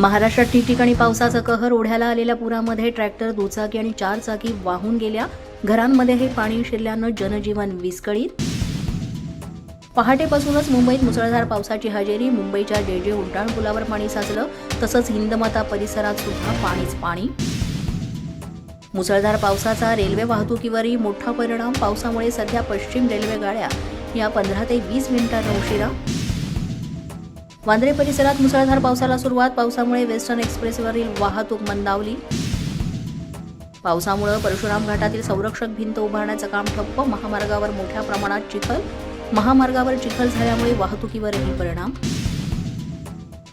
महाराष्ट्रात ठिकठिकाणी पावसाचा कहर ओढ्याला आलेल्या पुरामध्ये ट्रॅक्टर दुचाकी आणि चार चाकी वाहून गेल्या. घरांमध्ये हे पाणी शिरल्यानं जनजीवन विस्कळीत. पहाटेपासूनच मुंबईत मुसळधार पावसाची हजेरी मुंबईच्या जे जे उड्डाण पुलावर पाणी साचलं तसंच हिंदमाता परिसरात सुद्धा पाणीच पाणी. मुसळधार पावसाचा रेल्वे वाहतुकीवरही मोठा परिणाम पावसामुळे सध्या पश्चिम रेल्वे गाड्या या पंधरा ते वीस मिनिटांना उशिरा. वांद्रे परिसरात मुसळधार पावसाला सुरुवात. पावसामुळे वेस्टर्न एक्सप्रेसवरील वाहतूक मंदावली. पावसामुळे परशुराम घाटातील संरक्षक भिंत उभारण्याचं काम ठप्प. महामार्गावर मोठ्या प्रमाणात चिखल. महामार्गावर चिखल झाल्यामुळे वाहतुकीवरही परिणाम.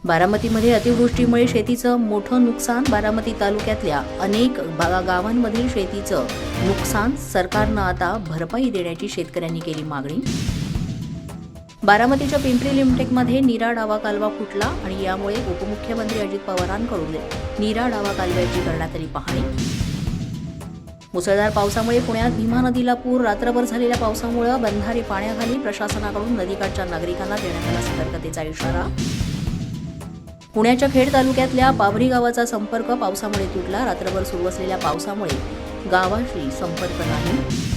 बारामतीमध्ये अतिवृष्टीमुळे शेतीचं मोठं नुकसान. बारामती तालुक्यातल्या अनेक बा- गावांमधील शेतीचं नुकसान सरकारनं आता भरपाई देण्याची शेतकऱ्यांनी केली मागणी. बारामतीच्या पिंपरी लिमटेकमध्ये नीरा डावा कालवा फुटला आणि यामुळे उपमुख्यमंत्री अजित पवारांकडून नीरा डावा कालव्याची करण्यात आली पाहणी. मुसळधार पावसामुळे पुण्यात भीमा नदीला पूर रात्रभर झालेल्या पावसामुळे बंधारे पाण्याखाली प्रशासनाकडून नदीकाठच्या नागरिकांना देण्यात आला सतर्कतेचा इशारा. पुण्याच्या खेड तालुक्यातल्या पाभरी गावाचा संपर्क पावसामुळे तुटला रात्रभर सुरू असलेल्या पावसामुळे गावाशी संपर्क नाही.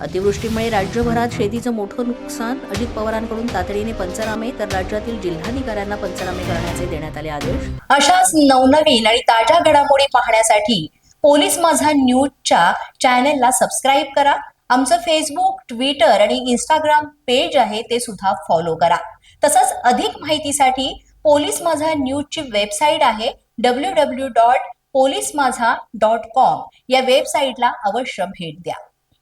अतिवृष्टीमुळे राज्यभरात शेतीचं मोठं नुकसान अजित पवारांकडून तातडीने पंचनामे तर राज्यातील जिल्हाधिकाऱ्यांना पंचनामे करण्याचे देण्यात आले आदेश. अशाच नवनवीन आणि ताज्या घडामोडी पाहण्यासाठी पोलीस माझा न्यूजच्या चॅनेलला सबस्क्राईब करा. आमचं फेसबुक ट्विटर आणि इंस्टाग्राम पेज आहे ते सुद्धा फॉलो करा. तसंच अधिक माहितीसाठी पोलीस माझा न्यूजची वेबसाईट आहे W W dot police Majha dot com या वेबसाईटला अवश्य भेट द्या.